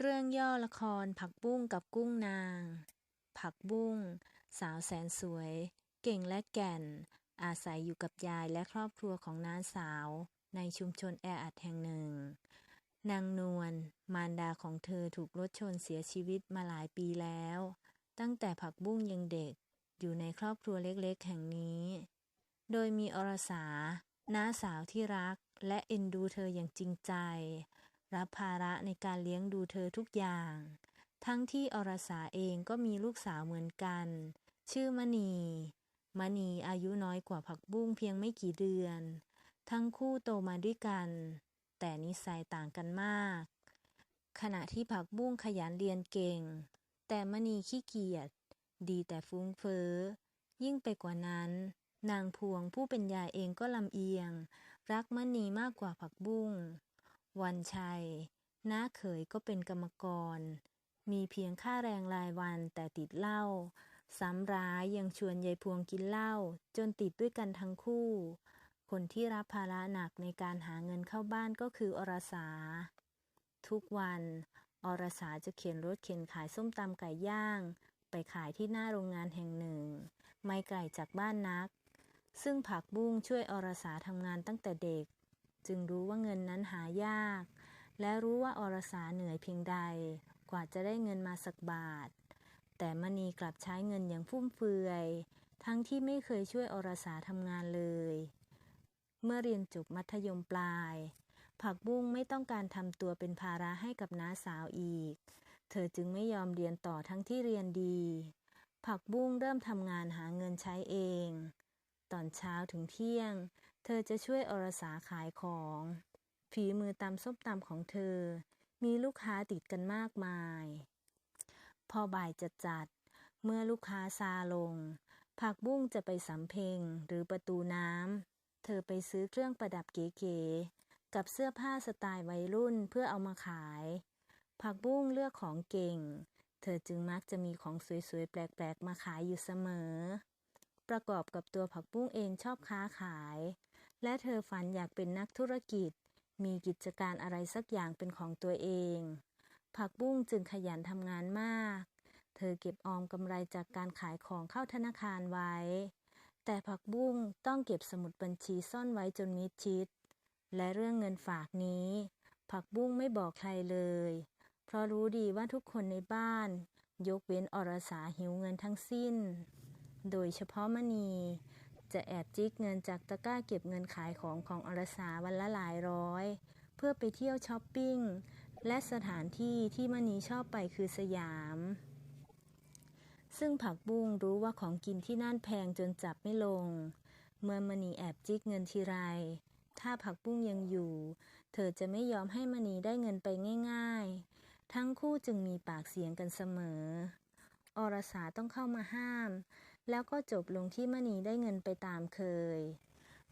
เรื่องย่อละครผักบุ้งกับกุ้งนาง ผักบุ้ง สาวแสนสวย เก่งและแก่น อาศัยอยู่กับยายและครอบครัวของน้าสาว ในชุมชนแออัดแห่งหนึ่ง นางนวลมารดาของเธอถูกรถชนเสียชีวิตมาหลายปีแล้ว ตั้งแต่ผักบุ้งยังเด็กอยู่ในครอบครัวเล็กๆ แห่งนี้ โดยมีอรสาน้าสาวที่รักและเอ็นดูเธออย่างจริงใจ รับภาระในการเลี้ยงดูเธอทุกอย่าง ทั้งที่อรสาเองก็มีลูกสาวเหมือนกัน ชื่อมณี มณีอายุน้อยกว่าผักบุ้งเพียงไม่กี่เดือน ทั้งคู่โตมาด้วยกัน แต่นิสัยต่างกันมาก ขณะที่ผักบุ้งขยันเรียนเก่ง แต่มณีขี้เกียจ ดีแต่ฟุ้งเฟ้อ ยิ่งไปกว่านั้น นางพวงผู้เป็นยายเองก็ลำเอียง รักมณีมากกว่าผักบุ้ง วันชัย น้าเขยก็เป็นกรรมกร มีเพียงค่าแรงรายวันแต่ติดเหล้า ซ้ำร้ายยังชวนยายพวงกินเหล้า จนติดด้วยกันทั้งคู่ คนที่รับภาระหนักในการหาเงินเข้าบ้านก็คืออรสา ทุกวัน อรสาจะเข็นรถเข็นขายส้มตำไก่ย่าง ไปขายที่หน้าโรงงานแห่งหนึ่ง ไม่ไกลจากบ้านนักซึ่งผักบุ้งช่วยอรสาทำงานตั้งแต่เด็ก จึงรู้ว่าเงินนั้นหายาก และรู้ว่าอรสาเหนื่อยเพียงใด กว่าจะได้เงินมาสักบาท แต่มณีกลับใช้เงินอย่างฟุ่มเฟือย ทั้งที่ไม่เคยช่วยอรสาทำงานเลย เมื่อเรียนจบมัธยมปลาย ผักบุ้งไม่ต้องการทำตัวเป็นภาระให้กับน้าสาวอีก เธอจึงไม่ยอมเรียนต่อทั้งที่เรียนดี ผักบุ้งเริ่มทำงานหาเงินใช้เอง ตอนเช้าถึงเที่ยง เธอจะช่วยอรสาขายของ ฝีมือตำส้มตำของเธอ มีลูกค้าติดกันมากมาย พอบ่ายจะจัด เมื่อลูกค้าซาลง ผักบุ้งจะไปสำเพ็งหรือประตูน้ำ เธอไปซื้อเครื่องประดับเก๋ๆ กับเสื้อผ้าสไตล์วัยรุ่นเพื่อเอามาขาย ผักบุ้งเลือกของเก่ง เธอจึงมักจะมีของสวยๆ แปลกๆ มาขายอยู่เสมอ ประกอบกับตัวผักบุ้งเองชอบค้าขาย และเธอฝันอยากเป็นนักธุรกิจ มีกิจการอะไรสักอย่างเป็นของตัวเอง ผักบุ้งจึงขยันทำงานมาก เธอเก็บออมกำไรจากการขายของเข้าธนาคารไว้ แต่ผักบุ้งต้องเก็บสมุดบัญชีซ่อนไว้จนมิดชิด และเรื่องเงินฝากนี้ ผักบุ้งไม่บอกใครเลย เพราะรู้ดีว่าทุกคนในบ้าน ยกเว้นอรสาหิวเงินทั้งสิ้น โดยเฉพาะมณี จะแอบจิกเงินจากตะกร้าเก็บเงินขายของของอรสาวันละหลายร้อย เพื่อไปเที่ยวช้อปปิ้ง และสถานที่ที่มณีชอบไปคือสยาม ซึ่งผักบุ้งรู้ว่าของกินที่นั่นแพงจนจับไม่ลง เมื่อมณีแอบจิกเงินทีไร ถ้าผักบุ้งยังอยู่ เธอจะไม่ยอมให้มณีได้เงินไปง่ายๆ ทั้งคู่จึงมีปากเสียงกันเสมออรสาต้องเข้ามาห้าม แล้วก็จบลงที่มณีได้เงินไปตามเคย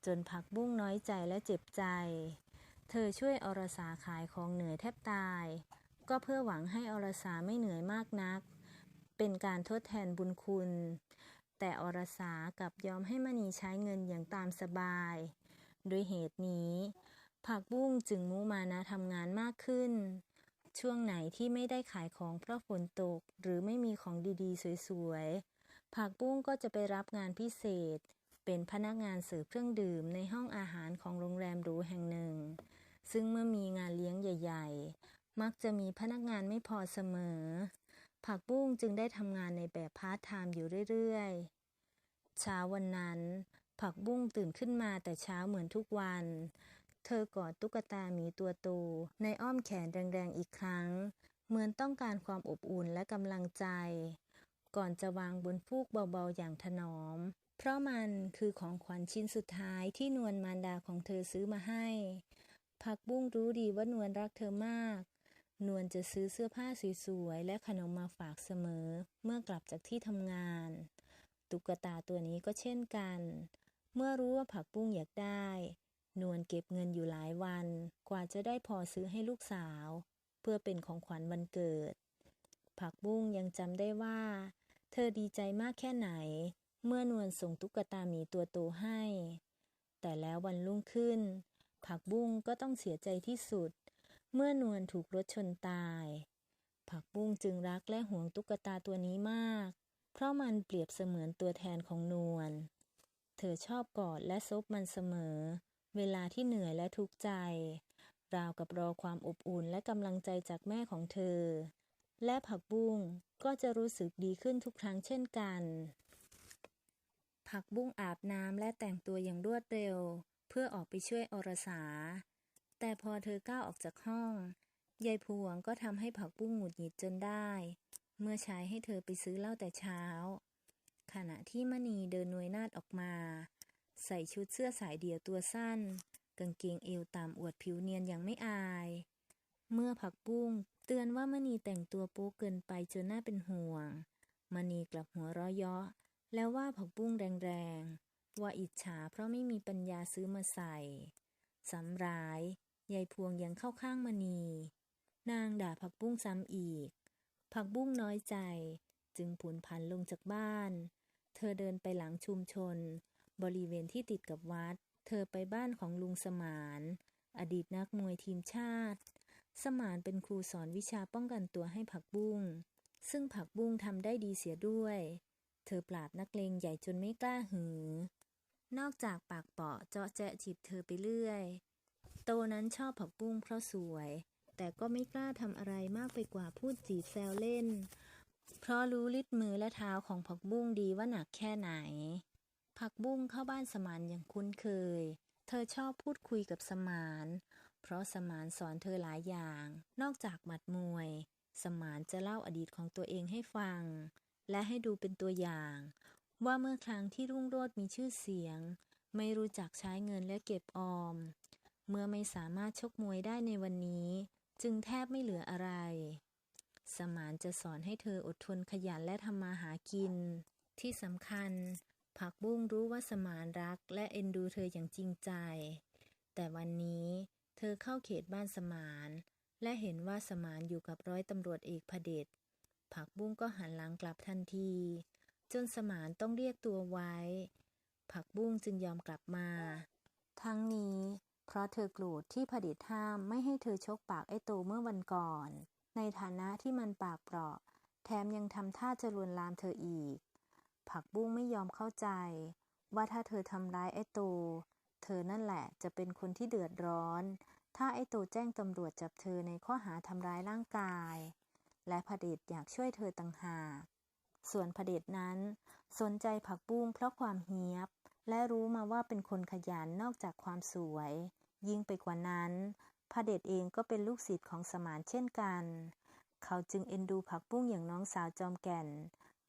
จนผักบุ้งน้อยใจและเจ็บใจ เธอช่วยอรสาขายของเหนื่อยแทบตาย ก็เพื่อหวังให้อรสาไม่เหนื่อยมากนัก เป็นการทดแทนบุญคุณ แต่อรสากับยอมให้มณีใช้เงินอย่างตามสบาย ด้วยเหตุนี้ ผักบุ้งจึงมุมานะทำงานมากขึ้นช่วงไหนที่ไม่ได้ขายของเพราะฝนตก หรือไม่มีของดีๆ สวยๆ ผักบุ้งก็จะไปรับงานพิเศษ เป็นพนักงานเสิร์ฟเครื่องดื่มในห้องอาหารของโรงแรมหรูแห่งหนึ่ง ซึ่งเมื่อมีงานเลี้ยงใหญ่ ๆ มักจะมีพนักงานไม่พอเสมอ ผักบุ้งจึงได้ทำงานในแบบพาร์ทไทม์อยู่เรื่อยๆ เช้าวันนั้น ผักบุ้งตื่นขึ้นมาแต่เช้าเหมือนทุกวัน เธอกอดตุ๊กตาหมีตัวโตในอ้อมแขนแรงๆอีกครั้ง เหมือนต้องการความอบอุ่นและกำลังใจ ก่อนจะวางบนฟูกเบาๆอย่างถนอม เพราะมันคือของขวัญชิ้นสุดท้ายที่นวลมารดาของเธอซื้อมาให้ ผักบุ้งรู้ดีว่านวลรักเธอมาก นวลจะซื้อเสื้อผ้าสวยๆและขนมมาฝากเสมอ เมื่อกลับจากที่ทำงาน ตุ๊กตาตัวนี้ก็เช่นกัน เมื่อรู้ว่าผักบุ้งอยากได้ นวลเก็บเงินอยู่หลายวัน กว่าจะได้พอซื้อให้ลูกสาว เพื่อเป็นของขวัญวันเกิดผักบุ้งยังจำได้ว่า เธอดีใจมากแค่ไหน เมื่อนวลส่งตุ๊กตาหมีตัวโตให้ แต่แล้ววันรุ่งขึ้น ผักบุ้งก็ต้องเสียใจที่สุด เมื่อนวลถูกรถชนตาย ผักบุ้งจึงรักและหวงตุ๊กตาตัวนี้มาก เพราะมันเปรียบเสมือนตัวแทนของนวล เธอชอบกอดและซบมันเสมอ เวลาที่เหนื่อยและทุกข์ใจ ราวกับรอความอบอุ่นและกำลังใจจากแม่ของเธอ และผักบุ้งก็จะรู้สึกดีขึ้นทุกครั้งเช่นกัน ผักบุ้งอาบน้ำและแต่งตัวอย่างรวดเร็ว เพื่อออกไปช่วยอรสา แต่พอเธอก้าวออกจากห้องยายพวงก็ทำให้ผักบุ้งหงุดหงิดจนได้ เมื่อใช้ให้เธอไปซื้อเหล้าแต่เช้า ขณะที่มณีเดินนวยนาดออกมา ใส่ชุดเสื้อสายเดี่ยวตัวสั้น กางเกงเอวต่ำอวดผิวเนียนอย่างไม่อาย เมื่อผักบุ้งเตือนว่ามณีแต่งตัวโป๊เกินไปจนน่าเป็นห่วง มณีกลับหัวเราะเยาะ แล้วว่าผักบุ้งแรงๆ ว่าอิจฉาเพราะไม่มีปัญญาซื้อมาใส่สำร้ายยายพวงยังเข้าข้างมณี นางด่าผักบุ้งซ้ำอีก ผักบุ้งน้อยใจ จึงผุนผันลงจากบ้าน เธอเดินไปหลังชุมชน บริเวณที่ติดกับวัด เธอไปบ้านของลุงสมาน อดีตนักมวยทีมชาติ สมานเป็นครูสอนวิชาป้องกันตัวให้ผักบุ้ง ซึ่งผักบุ้งทำได้ดีเสียด้วย เธอปราบนักเลงใหญ่จนไม่กล้าหือ นอกจากปากเปาะเจาะแจะจีบเธอไปเรื่อย โตนั้นชอบผักบุ้งเพราะสวย แต่ก็ไม่กล้าทำอะไรมากไปกว่าพูดจีบแซวเล่น เพราะรู้ลิดมือและเท้าของผักบุ้งดีว่าหนักแค่ไหน ผักบุ้งเข้าบ้านสมานอย่างคุ้นเคย เธอชอบพูดคุยกับสมาน เพราะสมานสอนเธอหลายอย่าง นอกจากหมัดมวย สมานจะเล่าอดีตของตัวเองให้ฟัง และให้ดูเป็นตัวอย่าง ว่าเมื่อครั้งที่รุ่งโรจน์มีชื่อเสียง ไม่รู้จักใช้เงินและเก็บออม เมื่อไม่สามารถชกมวยได้ในวันนี้ จึงแทบไม่เหลืออะไร สมานจะสอนให้เธออดทนขยันและทำมาหากิน ที่สำคัญ ผักบุ้งรู้ว่าสมานรักและเอ็นดูเธออย่างจริงใจ แต่วันนี้ ธอเข้าเขตบ้านสมาน และเห็นว่าสมานอยู่กับร้อยตำรวจเอกพเดชผักบุ้งก็หันหลังกลับทันที จนสมานต้องเรียกตัวไว้ ผักบุ้งจึงยอมกลับมา ทั้งนี้ เพราะเธอโกรธที่พเดชห้ามไม่ให้เธอชกปากไอ้โตเมื่อวันก่อน ในฐานะที่มันปากเปราะ แถมยังทำท่าจะลวนลามเธออีก ผักบุ้งไม่ยอมเข้าใจ ว่าถ้าเธอทำร้ายไอ้โตเธอนั่นแหละจะเป็นคนที่เดือดร้อน ถ้าไอ้โตแจ้งตำรวจจับเธอในข้อหาทำร้ายร่างกาย และพเดชอยากช่วยเธอต่างหาก ส่วนพเดชนั้น สนใจผักบุ้งเพราะความเฮียบ และรู้มาว่าเป็นคนขยันนอกจากความสวย ยิ่งไปกว่านั้นพเดชเองก็เป็นลูกศิษย์ของสมานเช่นกัน เขาจึงเอ็นดูผักบุ้งอย่างน้องสาวจอมแก่น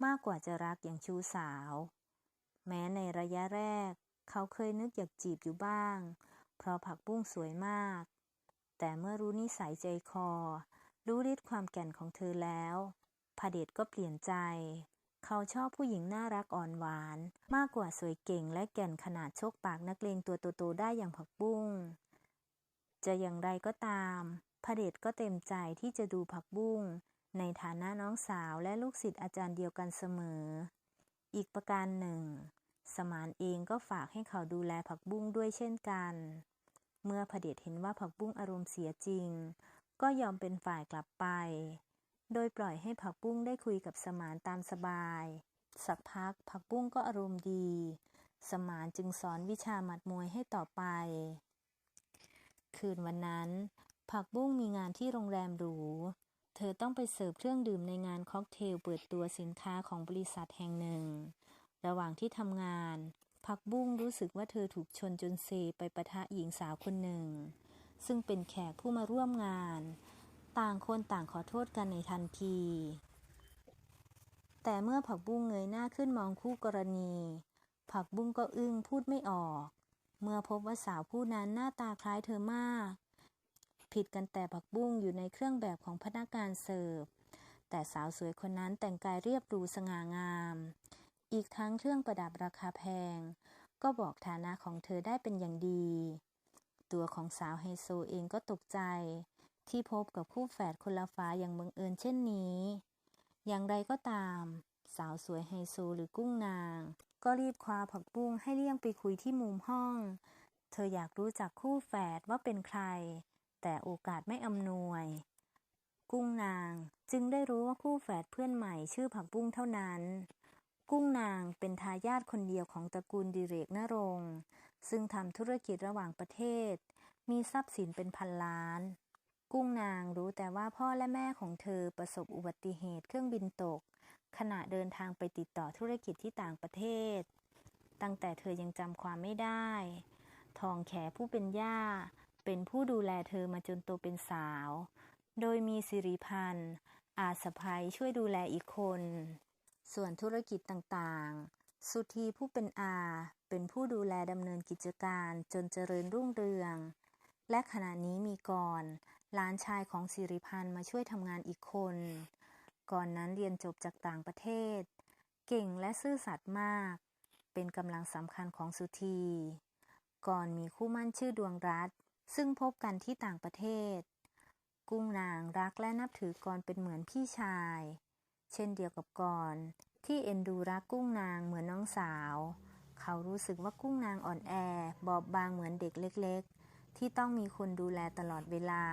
มากกว่าจะรักอย่างชูสาว แม้ในระยะแรก เขาเคยนึกอยากจีบอยู่บ้าง เพราะผักบุ้งสวยมาก แต่เมื่อรู้นิสัยใจคอ รู้ฤทธิ์ความแก่นของเธอแล้วพเดชก็เปลี่ยนใจ เขาชอบผู้หญิงน่ารักอ่อนหวาน มากกว่าสวยเก่งและแก่นขนาดชกปากนักเลงตัวโตๆได้อย่างผักบุ้ง จะอย่างไรก็ตามพเดชก็เต็มใจที่จะดูผักบุ้ง ในฐานะน้องสาวและลูกศิษย์อาจารย์เดียวกันเสมอ อีกประการหนึ่ง สมานเองก็ฝากให้เขาดูแลผักบุ้งด้วยเช่นกัน เมื่อพเดชเห็นว่าผักบุ้งอารมณ์เสียจริง ก็ยอมเป็นฝ่ายกลับไป โดยปล่อยให้ผักบุ้งได้คุยกับสมานตามสบาย สักพักผักบุ้งก็อารมณ์ดี สมานจึงสอนวิชาหมัดมวยให้ต่อไป คืนวันนั้น ผักบุ้งมีงานที่โรงแรมหรู เธอต้องไปเสิร์ฟเครื่องดื่มในงานค็อกเทลเปิดตัวสินค้าของบริษัทแห่งหนึ่ง ระหว่างที่ทำงาน ผักบุ้งรู้สึกว่าเธอถูกชนจนเซไปปะทะหญิงสาวคนหนึ่ง ซึ่งเป็นแขกผู้มาร่วมงาน ต่างคนต่างขอโทษกันในทันที แต่เมื่อผักบุ้งเงยหน้าขึ้นมองคู่กรณี ผักบุ้งก็อึ้งพูดไม่ออก เมื่อพบว่าสาวผู้นั้นหน้าตาคล้ายเธอมาก ผิดกันแต่ผักบุ้งอยู่ในเครื่องแบบของพนักงานเสิร์ฟแต่สาวสวยคนนั้นแต่งกายเรียบหรูสง่างาม อีกทั้งเครื่องประดับราคาแพง ก็บอกฐานะของเธอได้เป็นอย่างดี ตัวของสาวไฮโซเองก็ตกใจ ที่พบกับคู่แฝดคนละฟ้าอย่างบังเอิญเช่นนี้ อย่างไรก็ตาม สาวสวยไฮโซหรือกุ้งนาง ก็รีบคว้าผักบุ้งให้เลี่ยงไปคุยที่มุมห้อง เธออยากรู้จักคู่แฝดว่าเป็นใคร แต่โอกาสไม่อำนวยกุ้งนางจึงได้รู้ว่าคู่แฝดเพื่อนใหม่ชื่อผักบุ้งเท่านั้น กุ้งนางเป็นทายาทคนเดียวของตระกูลดิเรกนรง ซึ่งทำธุรกิจระหว่างประเทศ มีทรัพย์สินเป็นพันล้าน กุ้งนางรู้แต่ว่าพ่อและแม่ของเธอประสบอุบัติเหตุเครื่องบินตก ขณะเดินทางไปติดต่อธุรกิจที่ต่างประเทศ ตั้งแต่เธอยังจำความไม่ได้ ทองแขผู้เป็นย่า เป็นผู้ดูแลเธอมาจนโตเป็นสาว โดยมีสิริพันธ์อาสะพายช่วยดูแลอีกคน ส่วนธุรกิจต่างๆ สุธีผู้เป็นอา เป็นผู้ดูแลดำเนินกิจการจนเจริญรุ่งเรือง และขณะนี้มีก่อนหลานชายของสิริพันธ์มาช่วยทำงานอีกคน ก่อนนั้นเรียนจบจากต่างประเทศ เก่งและซื่อสัตย์มาก เป็นกำลังสำคัญของสุธี ก่อนมีคู่มั่นชื่อดวงรัตซึ่งพบกันที่ต่างประเทศ กุ้งนางรักและนับถือกรเป็นเหมือนพี่ชาย เช่นเดียวกับกรที่เอ็นดูรักกุ้งนางเหมือนน้องสาว เขารู้สึกว่ากุ้งนางอ่อนแอ บอบบางเหมือนเด็กเล็ก ๆ ที่ต้องมีคนดูแลตลอดเวลา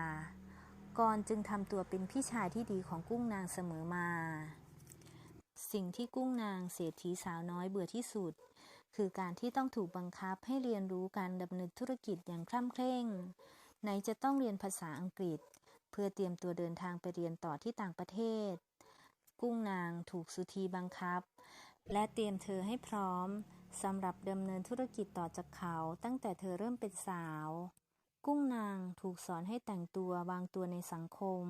กรจึงทำตัวเป็นพี่ชายที่ดีของกุ้งนางเสมอมา สิ่งที่กุ้งนางเศรษฐีสาวน้อยเบื่อที่สุด คือการที่ต้องถูกบังคับให้เรียนรู้การดำเนินธุรกิจอย่างคล่ำเคร่ง ไหนจะต้องเรียนภาษาอังกฤษ เพื่อเตรียมตัวเดินทางไปเรียนต่อที่ต่างประเทศ กุ้งนางถูกสุธีบังคับ และเตรียมเธอให้พร้อมสำหรับดำเนินธุรกิจต่อจากเขาตั้งแต่เธอเริ่มเป็นสาว กุ้งนางถูกสอนให้แต่งตัววางตัวในสังคม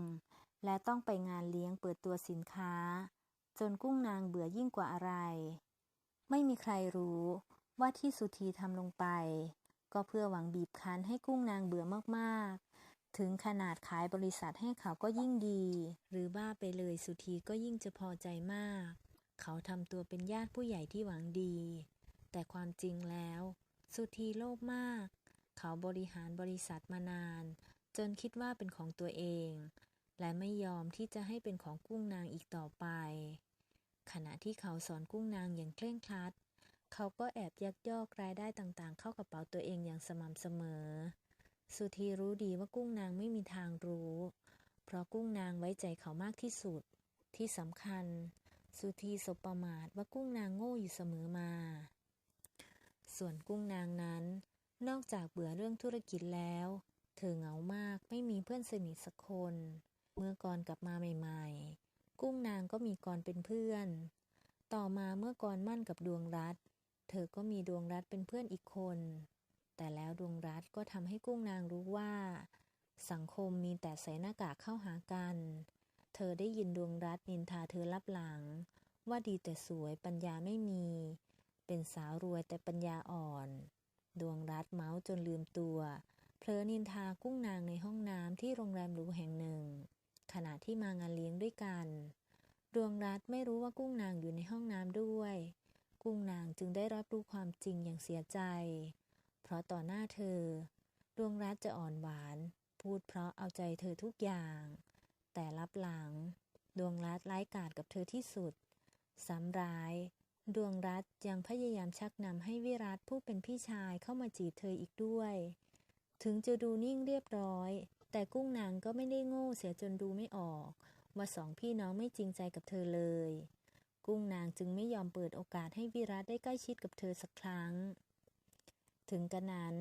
และต้องไปงานเลี้ยงเปิดตัวสินค้า จนกุ้งนางเบื่อยิ่งกว่าอะไร ไม่มีใครรู้ว่าที่สุธีทำลงไป ก็เพื่อหวังบีบคั้นให้กุ้งนางเบื่อมากๆ ถึงขนาดขายบริษัทให้เขาก็ยิ่งดี หรือบ้าไปเลยสุธีก็ยิ่งจะพอใจมาก เขาทำตัวเป็นญาติผู้ใหญ่ที่หวังดี แต่ความจริงแล้ว สุธีโลภมาก เขาบริหารบริษัทมานาน จนคิดว่าเป็นของตัวเอง และไม่ยอมที่จะให้เป็นของกุ้งนางอีกต่อไป ขณะที่เขาสอนกุ้งนางอย่างเคร่งครัด เขาก็แอบยักยอกรายได้ต่างๆ เข้ากระเป๋าตัวเองอย่างสม่ำเสมอ สุธีรู้ดีว่ากุ้งนางไม่มีทางรู้ เพราะกุ้งนางไว้ใจเขามากที่สุด ที่สำคัญ สุธีสบประมาทว่ากุ้งนางโง่อยู่เสมอมา ส่วนกุ้งนางนั้น นอกจากเบื่อเรื่องธุรกิจแล้ว เธอเหงามากไม่มีเพื่อนสนิทสักคน เมื่อกรกลับมาใหม่ๆ กุ้งนางก็มีกรเป็นเพื่อน ต่อมาเมื่อกรมั่นกับดวงรัตเธอก็มีดวงรัตเป็นเพื่อนอีกคน แต่แล้วดวงรัตก็ทำให้กุ้งนางรู้ว่า สังคมมีแต่ใส่หน้ากากเข้าหากัน เธอได้ยินดวงรัตนินทาเธอลับหลัง ว่าดีแต่สวยปัญญาไม่มี เป็นสาวรวยแต่ปัญญาอ่อน ดวงรัตเมาจนลืมตัวเพลอนินทากุ้งนางในห้องน้ำที่โรงแรมหรูแห่งหนึ่ง ขณะที่มางานเลี้ยงด้วยกัน ดวงรัตไม่รู้ว่ากุ้งนางอยู่ในห้องน้ำด้วย กุ้งนางจึงได้รับรู้ความจริงอย่างเสียใจ ราะต่อหน้าเธอ ดวงรัตจะอ่อนหวาน พูดเพราะเอาใจเธอทุกอย่าง แต่รับหลัง ดวงรัตน์ร้ายกาจกับเธอที่สุดซ้ำร้าย ดวงรัตยังพยายามชักนำให้วิรัตผู้เป็นพี่ชายเข้ามาจีบเธออีกด้วย ถึงจะดูนิ่งเรียบร้อย แต่กุ้งนางก็ไม่ได้โง่เสียจนดูไม่ออก ว่าสองพี่น้องไม่จริงใจกับเธอเลย กุ้งนางจึงไม่ยอมเปิดโอกาสให้วิรัตได้ใกล้ชิดกับเธอสักครั้ง ถึงกระนั้น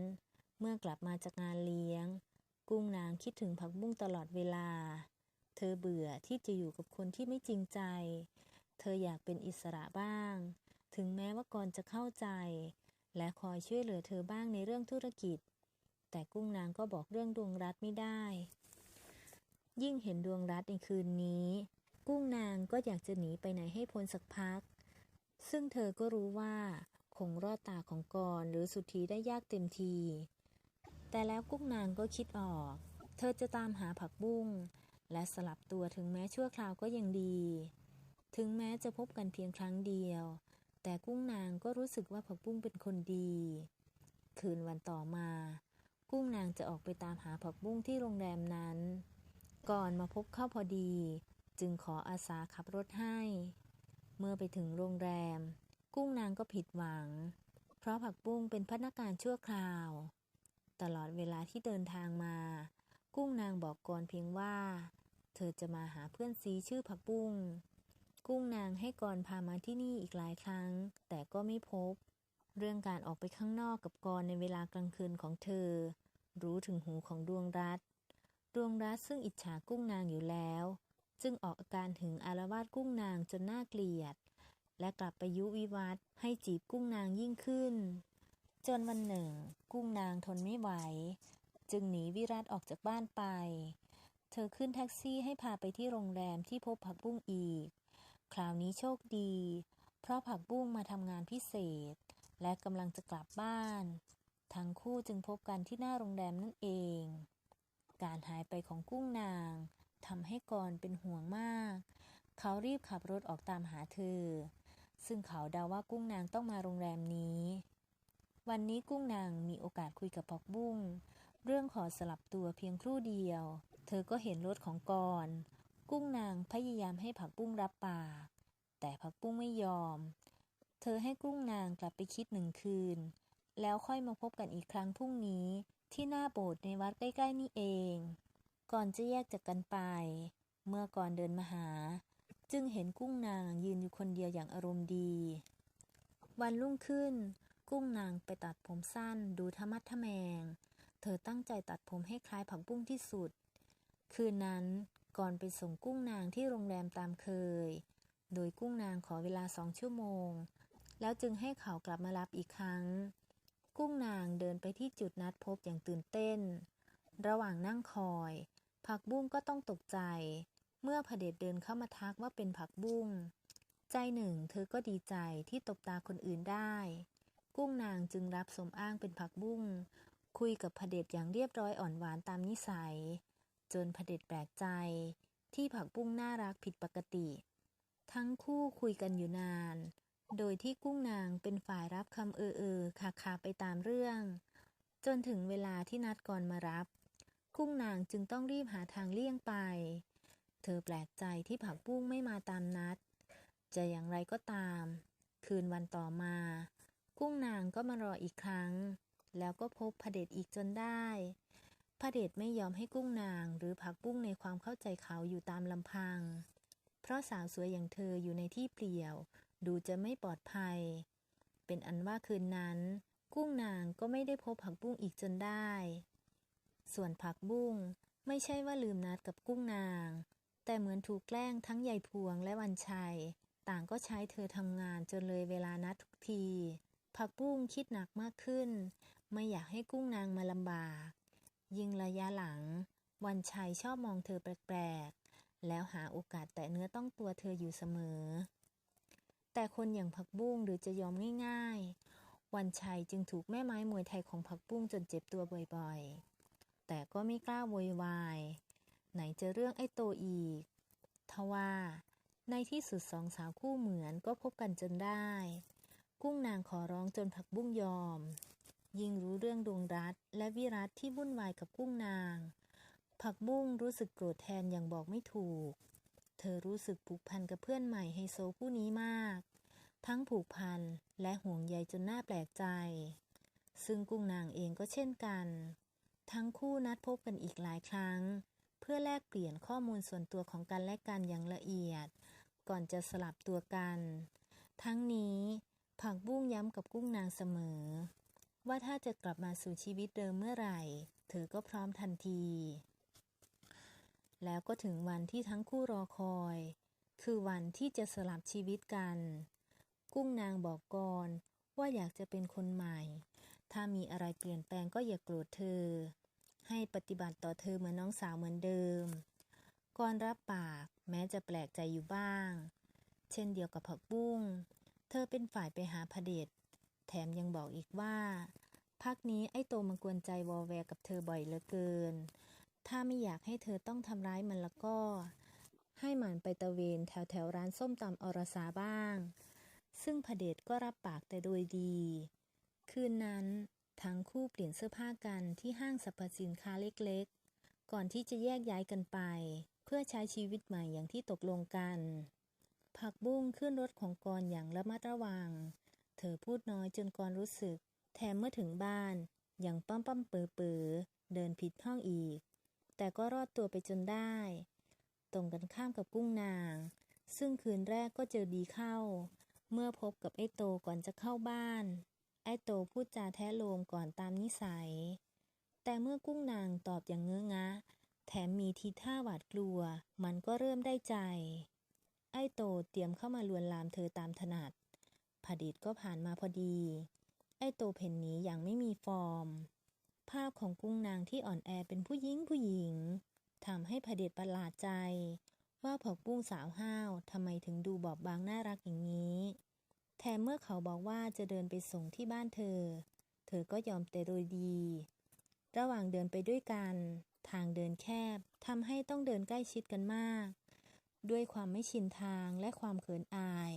เมื่อกลับมาจากงานเลี้ยง กุ้งนางคิดถึงผักบุ้งตลอดเวลา เธอเบื่อที่จะอยู่กับคนที่ไม่จริงใจ เธออยากเป็นอิสระบ้าง ถึงแม้ว่ากรจะเข้าใจ และคอยช่วยเหลือเธอบ้างในเรื่องธุรกิจ แต่กุ้งนางก็บอกเรื่องดวงรัตไม่ได้ ยิ่งเห็นดวงรัตในคืนนี้ กุ้งนางก็อยากจะหนีไปไหนให้พ้นสักพักซึ่งเธอก็รู้ว่า คงรอดตาของกรหรือสุธีได้ยากเต็มที แต่แล้วกุ้งนางก็คิดออก เธอจะตามหาผักบุ้ง และสลับตัวถึงแม้ชั่วคราวก็ยังดี ถึงแม้จะพบกันเพียงครั้งเดียว แต่กุ้งนางก็รู้สึกว่าผักบุ้งเป็นคนดี คืนวันต่อมา กุ้งนางจะออกไปตามหาผักบุ้งที่โรงแรมนั้น ก่อนมาพบเข้าพอดี จึงขออาสาขับรถให้ เมื่อไปถึงโรงแรม กุ้งนางก็ผิดหวัง เพราะผักบุ้งเป็นพนักงานชั่วคราว ตลอดเวลาที่เดินทางมา กุ้งนางบอกกรเพียงว่า เธอจะมาหาเพื่อนซีชื่อผักบุ้ง กุ้งนางให้กรพามาที่นี่อีกหลายครั้ง แต่ก็ไม่พบ เรื่องการออกไปข้างนอกกับกรในเวลากลางคืนของเธอ รู้ถึงหูของดวงรัตดวงรัตซึ่งอิจฉากุ้งนางอยู่แล้ว จึงออกอาการถึงอารวาสกุ้งนางจนน่าเกลียด และกลับไปยุวิวัฒน์ให้จีบกุ้งนางยิ่งขึ้น จนวันหนึ่ง กุ้งนางทนไม่ไหว จึงหนีวิรัตออกจากบ้านไป เธอขึ้นแท็กซี่ให้พาไปที่โรงแรมที่พบผักบุ้งอีก คราวนี้โชคดี เพราะผักบุ้งมาทำงานพิเศษ และกำลังจะกลับบ้าน ทั้งคู่จึงพบกันที่หน้าโรงแรมนั่นเอง การหายไปของกุ้งนางทำให้กรเป็นห่วงมาก เขารีบขับรถออกตามหาเธอ ซึ่งเขาเดาว่ากุ้งนางต้องมาโรงแรมนี้ วันนี้กุ้งนางมีโอกาสคุยกับผักบุ้ง เรื่องขอสลับตัวเพียงครู่เดียว เธอก็เห็นรถของกรกุ้งนางพยายามให้ผักบุ้งรับปาก แต่ผักบุ้งไม่ยอม เธอให้กุ้งนางกลับไปคิดหนึ่งคืน แล้วค่อยมาพบกันอีกครั้งพรุ่งนี้ที่หน้าโบสถ์ในวัดใกล้ ๆ นี่เอง ก่อนจะแยกจากกันไป เมื่อก่อนเดินมาหา จึงเห็นกุ้งนางยืนอยู่คนเดียวอย่างอารมณ์ดี วันรุ่งขึ้น กุ้งนางไปตัดผมสั้นดูธรรมัดทะแมง เธอตั้งใจตัดผมให้คล้ายผักบุ้งที่สุด คืนนั้นก่อนไปส่งกุ้งนางที่โรงแรมตามเคย โดยกุ้งนางขอเวลาสองชั่วโมง แล้วจึงให้เขากลับมารับอีกครั้ง กุ้งนางเดินไปที่จุดนัดพบอย่างตื่นเต้น ระหว่างนั่งคอย ผักบุ้งก็ต้องตกใจ เมื่อพระเดชเดินเข้ามาทักว่าเป็นผักบุ้ง ใจหนึ่งเธอก็ดีใจที่ตบตาคนอื่นได้ กุ้งนางจึงรับสมอ้างเป็นผักบุ้ง คุยกับพระเดชอย่างเรียบร้อยอ่อนหวานตามนิสัย จนพระเดชแปลกใจ ที่ผักบุ้งน่ารักผิดปกติ ทั้งคู่คุยกันอยู่นาน โดยที่กุ้งนางเป็นฝ่ายรับคำเออเออคาคาไปตามเรื่อง จนถึงเวลาที่นัดก่อนมารับ กุ้งนางจึงต้องรีบหาทางเลี่ยงไป เธอแปลกใจที่ผักบุ้งไม่มาตามนัด จะอย่างไรก็ตาม คืนวันต่อมา กุ้งนางก็มารออีกครั้ง แล้วก็พบพระเดชอีกจนได้พระเดชไม่ยอมให้กุ้งนางหรือผักบุ้งในความเข้าใจเขาอยู่ตามลำพัง เพราะสาวสวยอย่างเธออยู่ในที่เปลี่ยว ดูจะไม่ปลอดภัย เป็นอันว่าคืนนั้น กุ้งนางก็ไม่ได้พบผักบุ้งอีกจนได้ ส่วนผักบุ้งไม่ใช่ว่าลืมนัดกับกุ้งนาง แต่เหมือนถูกแกล้งทั้งใหญ่พวงและวันชัย ต่างก็ใช้เธอทำงานจนเลยเวลานัดทุกที ผักบุ้งคิดหนักมากขึ้น ไม่อยากให้กุ้งนางมาลำบาก ยิ่งระยะหลัง วันชัยชอบมองเธอแปลกๆ แล้วหาโอกาสแตะเนื้อต้องตัวเธออยู่เสมอ แต่คนอย่างผักบุ้งหรือจะยอมง่าย ๆ วันชัยจึงถูกแม่ไม้มวยไทยของผักบุ้งจนเจ็บตัวบ่อยๆ แต่ก็ไม่กล้าโวยวาย ไหนจะเรื่องไอ้โตอีก ทว่า ในที่สุดสองสาวคู่เหมือนก็พบกันจนได้ กุ้งนางขอร้องจนผักบุ้งยอม ยิ่งรู้เรื่องดวงรัตและวิรัตที่วุ่นวายกับกุ้งนาง ผักบุ้งรู้สึกโกรธแทนอย่างบอกไม่ถูก เธอรู้สึกผูกพันกับเพื่อนใหม่ไฮโซผู้นี้มาก ทั้งผูกพันและห่วงใยจนน่าแปลกใจ ซึ่งกุ้งนางเองก็เช่นกัน ทั้งคู่นัดพบกันอีกหลายครั้ง พื่อแลกเปลี่ยนข้อมูลส่วนตัวของกันและกันอย่างละเอียด ก่อนจะสลับตัวกัน ทั้งนี้ผักบุ้งย้ำกับกุ้งนางเสมอ ว่าถ้าจะกลับมาสู่ชีวิตเดิมเมื่อไหร่ เธอก็พร้อมทันที แล้วก็ถึงวันที่ทั้งคู่รอคอย คือวันที่จะสลับชีวิตกัน กุ้งนางบอกก่อนว่าอยากจะเป็นคนใหม่ ถ้ามีอะไรเปลี่ยนแปลงก็อย่าโกรธเธอ ให้ปฏิบัติต่อเธอเหมือนน้องสาวเหมือนเดิม ก่อนรับปากแม้จะแปลกใจอยู่บ้าง เช่นเดียวกับผักบุ้ง เธอเป็นฝ่ายไปหาพระเดชแถมยังบอกอีกว่า พักนี้ไอ้โตมันกวนใจวอแวร์กับเธอบ่อยเหลือเกิน ถ้าไม่อยากให้เธอต้องทำร้ายมันแล้วก็ ให้มันไปตะเวนแถวแถวร้านส้มตำอรสาบ้าง ซึ่งพระเดชก็รับปากแต่โดยดี คืนนั้น ทั้งคู่เปลี่ยนเสื้อผ้ากันที่ห้างสรรพสินค้าเล็กๆ ก่อนที่จะแยกย้ายกันไป เพื่อใช้ชีวิตใหม่อย่างที่ตกลงกัน ผักบุ้งขึ้นรถของกรอย่างระมัดระวัง เธอพูดน้อยจนกรรู้สึก แถมเมื่อถึงบ้านยังป้อมป้อมเป๋อเป๋อเดินผิดห้องอีก แต่ก็รอดตัวไปจนได้ ตรงกันข้ามกับกุ้งนาง ซึ่งคืนแรกก็เจอดีเข้า เมื่อพบกับไอ้โตก่อนจะเข้าบ้าน ไอโตพูดจาแท้โลมก่อนตามนิสัย แต่เมื่อกุ้งนางตอบอย่างเงองะ แถมมีทีท่าหวาดกลัว มันก็เริ่มได้ใจ ไอโตเตรียมเข้ามาลวนลามเธอตามถนัดผดิตก็ผ่านมาพอดี ไอโตเพ่นหนีอย่างไม่มีฟอร์ม ภาพของกุ้งนางที่อ่อนแอเป็นผู้หญิงผู้หญิงทำให้ผดิตประหลาดใจ ว่าผักบุ้งสาวห้าวทำไมถึงดูบอบบางน่ารักอย่างนี้ แถมเมื่อเขาบอกว่าจะเดินไปส่งที่บ้านเธอ เธอก็ยอมแต่โดยดี ระหว่างเดินไปด้วยกัน ทางเดินแคบทำให้ต้องเดินใกล้ชิดกันมาก ด้วยความไม่ชินทางและความเขินอาย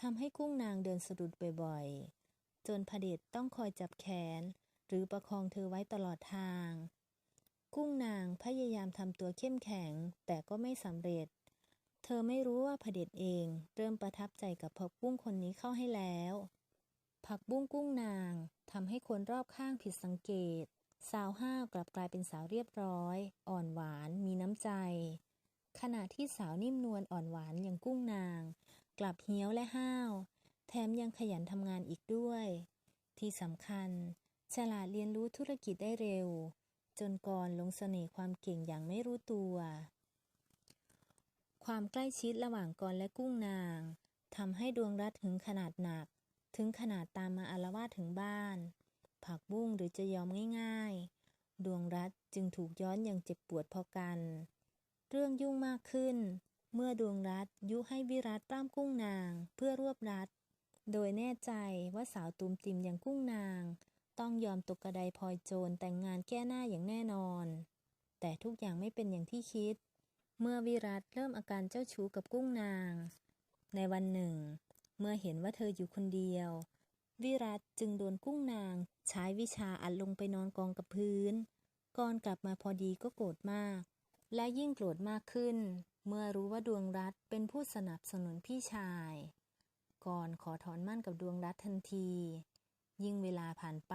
ทำให้กุ้งนางเดินสะดุดบ่อยๆ จนพระเดชต้องคอยจับแขน หรือประคองเธอไว้ตลอดทาง กุ้งนางพยายามทำตัวเข้มแข็ง แต่ก็ไม่สำเร็จ อไม่รู้ว่าพระเดชเอง เริ่มประทับใจกับผักบุ้งคนนี้เข้าให้แล้ว ผักบุ้งกุ้งนางทำให้คนรอบข้างผิดสังเกต สาวห้าวกลับกลายเป็นสาวเรียบร้อย อ่อนหวานมีน้ำใจ ขณะที่สาวนิ่มนวลอ่อนหวานอย่างกุ้งนาง กลับเหี้ยวและห้าว แถมยังขยันทำงานอีกด้วย ที่สำคัญ ฉลาดเรียนรู้ธุรกิจได้เร็ว จนก่อนลงเสน่ห์ความเก่งอย่างไม่รู้ตัว ความใกล้ชิดระหว่างกรและกุ้งนางทำให้ดวงรัฐถึงขนาดหนัก ถึงขนาดตามมาอารวาสถึงบ้าน ผักบุ้งหรือจะยอมง่าย ๆ ดวงรัฐจึงถูกย้อนอย่างเจ็บปวดพอกัน เรื่องยุ่งมากขึ้น เมื่อดวงรัฐยุให้วิรัตปล้ำกุ้งนางเพื่อรวบรัฐโดยแน่ใจว่าสาวตูมติมอย่างกุ้งนาง ต้องยอมตกกระไดพลอยโจรแต่งงานแก้หน้าอย่างแน่นอน แต่ทุกอย่างไม่เป็นอย่างที่คิด เมื่อวิรัตเริ่มอาการเจ้าชู้กับกุ้งนาง ในวันหนึ่ง เมื่อเห็นว่าเธออยู่คนเดียว วิรัตจึงโดนกุ้งนาง ใช้วิชาอัดลงไปนอนกองกับพื้น ก่อนกลับมาพอดีก็โกรธมาก และยิ่งโกรธมากขึ้น เมื่อรู้ว่าดวงรัฐเป็นผู้สนับสนุนพี่ชาย ก่อนขอถอนมั่นกับดวงรัฐทันที ยิ่งเวลาผ่านไป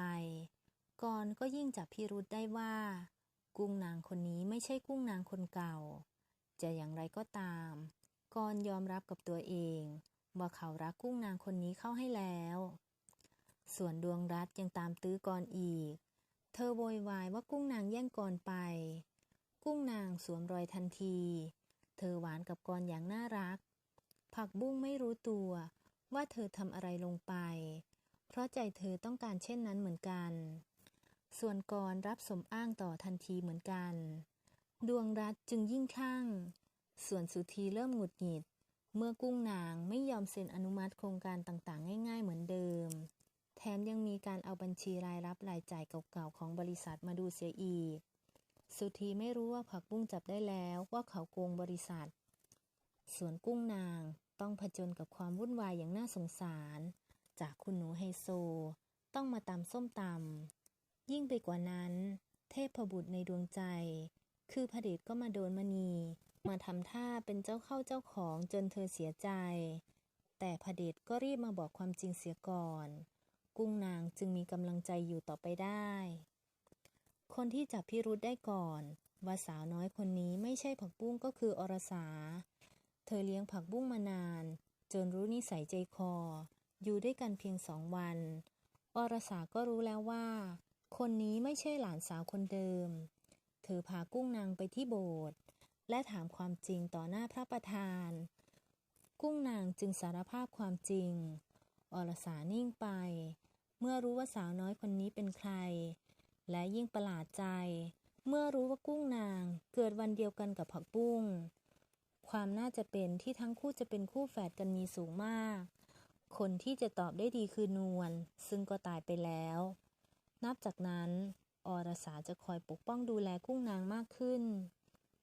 ก่อนก็ยิ่งจับพิรุธได้ว่า กุ้งนางคนนี้ไม่ใช่กุ้งนางคนเก่า จะอย่างไรก็ตามกอนยอมรับกับตัวเอง ว่าเขารักกุ้งนางคนนี้เข้าให้แล้ว ส่วนดวงรัฐยังตามตื้อกรอีก เธอโวยวายว่ากุ้งนางแย่งกรไป กุ้งนางสวมรอยทันที เธอหวานกับกรอย่างน่ารัก ผักบุ้งไม่รู้ตัวว่าเธอทำอะไรลงไป เพราะใจเธอต้องการเช่นนั้นเหมือนกัน ส่วนกรรับสมอ้างต่อทันทีเหมือนกัน ดวงรัฐจึงยิ่งคลั่ง ส่วนสุธีเริ่มหงุดหงิด เมื่อกุ้งนางไม่ยอมเซ็นอนุมัติโครงการต่างๆ ง่าย ๆ เหมือนเดิม แถมยังมีการเอาบัญชีรายรับรายจ่ายเก่าๆของบริษัทมาดูเสียอีก สุธีไม่รู้ว่าผักบุ้งจับได้แล้วว่าเขาโกงบริษัท ส่วนกุ้งนางต้องผจญกับความวุ่นวายอย่างน่าสงสาร จากคุณหนูไฮโซ ต้องมาตำส้มตำยิ่งไปกว่านั้น เทพบุตรในดวงใจ คือพระเดชก็มาโดนมณี มาทำท่าเป็นเจ้าเข้าเจ้าของจนเธอเสียใจ แต่พระเดชก็รีบมาบอกความจริงเสียก่อน กุ้งนางจึงมีกำลังใจอยู่ต่อไปได้ คนที่จับพิรุธได้ก่อน ว่าสาวน้อยคนนี้ไม่ใช่ผักบุ้งก็คืออรสา เธอเลี้ยงผักบุ้งมานาน จนรู้นิสัยใจคอ อยู่ด้วยกันเพียงสองวัน อรสาก็รู้แล้วว่า คนนี้ไม่ใช่หลานสาวคนเดิม เธอพากุ้งนางไปที่โบสถ์และถามความจริงต่อหน้าพระประธาน กุ้งนางจึงสารภาพความจริง อรสานิ่งไป เมื่อรู้ว่าสาวน้อยคนนี้เป็นใคร และยิ่งประหลาดใจ เมื่อรู้ว่ากุ้งนางเกิดวันเดียวกันกับผักบุ้ง ความน่าจะเป็นที่ทั้งคู่จะเป็นคู่แฝดกันมีสูงมาก คนที่จะตอบได้ดีคือนวลซึ่งก็ตายไปแล้ว นับจากนั้น อรสาจะคอยปกป้องดูแลกุ้งนางมากขึ้น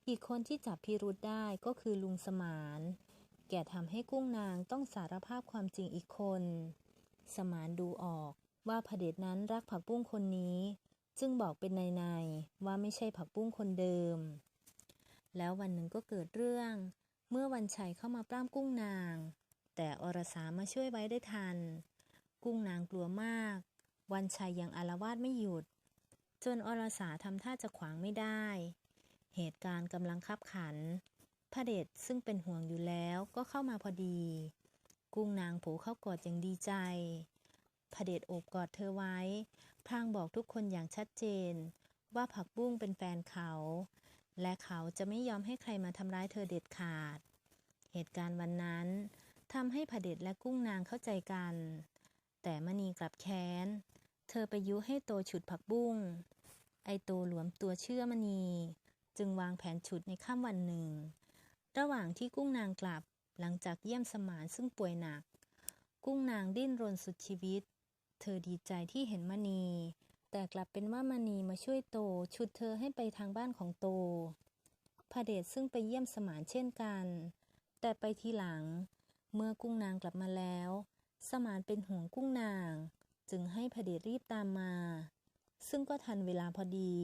อีกคนที่จับพิรุธได้ก็คือลุงสมาน แกทำให้กุ้งนางต้องสารภาพความจริงอีกคน สมานดูออกว่าพระเดชนั้นรักผักบุ้งคนนี้ จึงบอกเป็นในๆว่าไม่ใช่ผักบุ้งคนเดิม แล้ววันหนึ่งก็เกิดเรื่อง เมื่อวันชัยเข้ามาปล้ำกุ้งนาง แต่อรสามาช่วยไว้ได้ทัน กุ้งนางกลัวมาก วันชัยยังอารวาสไม่หยุด จนอรสาทำท่าจะขวางไม่ได้ เหตุการณ์กำลังคับขันพระเดชซึ่งเป็นห่วงอยู่แล้วก็เข้ามาพอดี กุ้งนางโผเข้ากอดอย่างดีใจพระเดชโอบกอดเธอไว้พลางบอกทุกคนอย่างชัดเจน ว่าผักบุ้งเป็นแฟนเขา และเขาจะไม่ยอมให้ใครมาทำร้ายเธอเด็ดขาด เหตุการณ์วันนั้นทำให้พระเดชและกุ้งนางเข้าใจกัน แต่มณีกลับแค้น เธอไปยุให้โตฉุดผักบุ้ง ไอโตหลวมตัวเชื่อมณี จึงวางแผนฉุดในค่ำวันหนึ่ง ระหว่างที่กุ้งนางกลับหลังจากเยี่ยมสมานซึ่งป่วยหนัก กุ้งนางดิ้นรนสุดชีวิต เธอดีใจที่เห็นมณี แต่กลับเป็นว่ามณีมาช่วยโตฉุดเธอให้ไปทางบ้านของโตพระเดชซึ่งไปเยี่ยมสมานเช่นกัน แต่ไปทีหลัง เมื่อกุ้งนางกลับมาแล้ว สมานเป็นห่วงกุ้งนาง จึงให้พเดชรีบตามมา ซึ่งก็ทันเวลาพอดี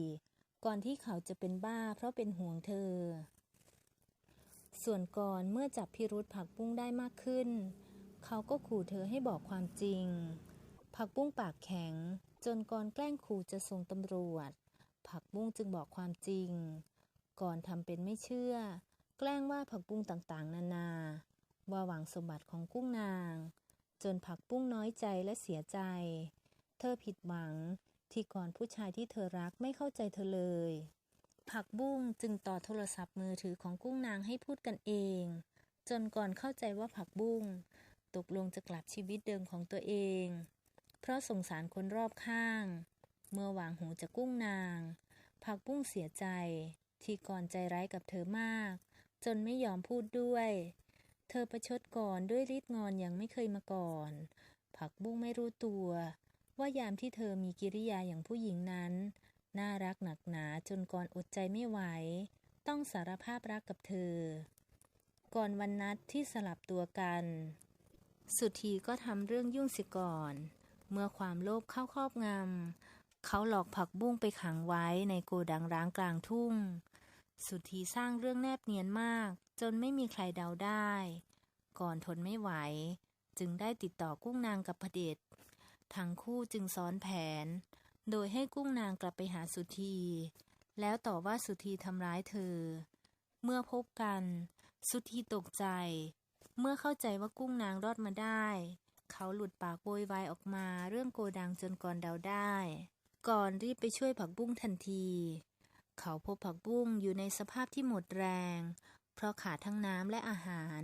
ก่อนที่เขาจะเป็นบ้าเพราะเป็นห่วงเธอ ส่วนก่อนเมื่อจับพิรุษผักบุ้งได้มากขึ้น เขาก็ขู่เธอให้บอกความจริง ผักบุ้งปากแข็ง จนก่อนแกล้งขู่จะส่งตำรวจ ผักบุ้งจึงบอกความจริง ก่อนทำเป็นไม่เชื่อ แกล้งว่าผักบุ้งต่างๆ นานา ว่าหวังสมบัติของกุ้งนาง จนผักบุ้งน้อยใจและเสียใจ เธอผิดหวังที่ก่อนผู้ชายที่เธอรักไม่เข้าใจเธอเลย ผักบุ้งจึงต่อโทรศัพท์มือถือของกุ้งนางให้พูดกันเอง จนก่อนเข้าใจว่าผักบุ้งตกลงจะกลับชีวิตเดิมของตัวเอง เพราะสงสารคนรอบข้าง เมื่อวางหูจากกุ้งนาง ผักบุ้งเสียใจ ที่ก่อนใจร้ายกับเธอมาก จนไม่ยอมพูดด้วย เธอประชดก่อนด้วยฤทธิ์งอนอย่างไม่เคยมาก่อน ผักบุ้งไม่รู้ตัว ว่ายามที่เธอมีกิริยาอย่างผู้หญิงนั้น น่ารักหนักหนาจนก่อนอดใจไม่ไหว ต้องสารภาพรักกับเธอ ก่อนวันนัดที่สลับตัวกัน สุธีก็ทำเรื่องยุ่งเสียก่อน เมื่อความโลภเข้าครอบงำเขาหลอกผักบุ้งไปขังไว้ในโกดังร้างกลางทุ่ง สุธีสร้างเรื่องแนบเนียนมาก จนไม่มีใครเดาได้ ก่อนทนไม่ไหว จึงได้ติดต่อกุ้งนางกับพระเดชทั้งคู่จึงซ้อนแผน โดยให้กุ้งนางกลับไปหาสุธี แล้วต่อว่าสุธีทำร้ายเธอ เมื่อพบกัน สุธีตกใจ เมื่อเข้าใจว่ากุ้งนางรอดมาได้ เขาหลุดปากโวยวายออกมาเรื่องโกดังจนก่อนเดาได้ ก่อนรีบไปช่วยผักบุ้งทันที เขาพบผักบุ้งอยู่ในสภาพที่หมดแรง เพราะขาดทั้งน้ำและอาหาร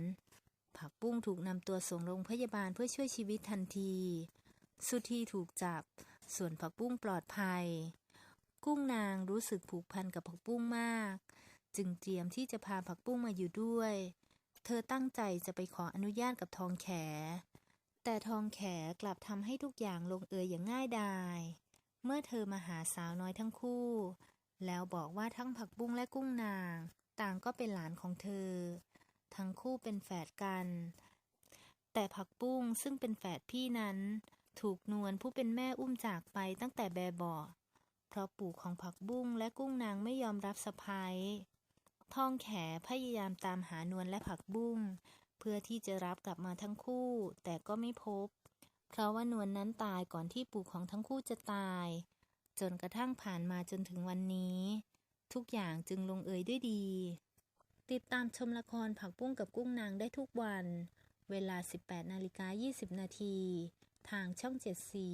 ผักบุ้งถูกนำตัวส่งโรงพยาบาลเพื่อช่วยชีวิตทันที สุธีถูกจับ ส่วนผักบุ้งปลอดภัย กุ้งนางรู้สึกผูกพันกับผักบุ้งมาก จึงเตรียมที่จะพาผักบุ้งมาอยู่ด้วย เธอตั้งใจจะไปขออนุญาตกับทองแข แต่ทองแขกลับทำให้ทุกอย่างลงเอยอย่างง่ายดายเมื่อเธอมาหาสาวน้อยทั้งคู่ แล้วบอกว่าทั้งผักบุ้งและกุ้งนาง ต่างก็เป็นหลานของเธอ ทั้งคู่เป็นแฝดกัน แต่ผักบุ้งซึ่งเป็นแฝดพี่นั้น ถูกนวลผู้เป็นแม่อุ้มจากไปตั้งแต่แบบเบาะเพราะปู่ของผักบุ้งและกุ้งนางไม่ยอมรับสะพ้ายทองแขพยายามตามหานวลและผักบุ้ง เพื่อที่จะรับกลับมาทั้งคู่ แต่ก็ไม่พบ เพราะว่านวลนนั้นตายก่อนที่ปู่ของทั้งคู่จะตาย จนกระทั่งผ่านมาจนถึงวันนี้ ทุกอย่างจึงลงเอยด้วยดี ติดตามชมละครผักปุ้งกับกุ้งนางได้ทุกวัน เวลา 18นาฬิกา20 นาที ทางช่องเจ็ดสี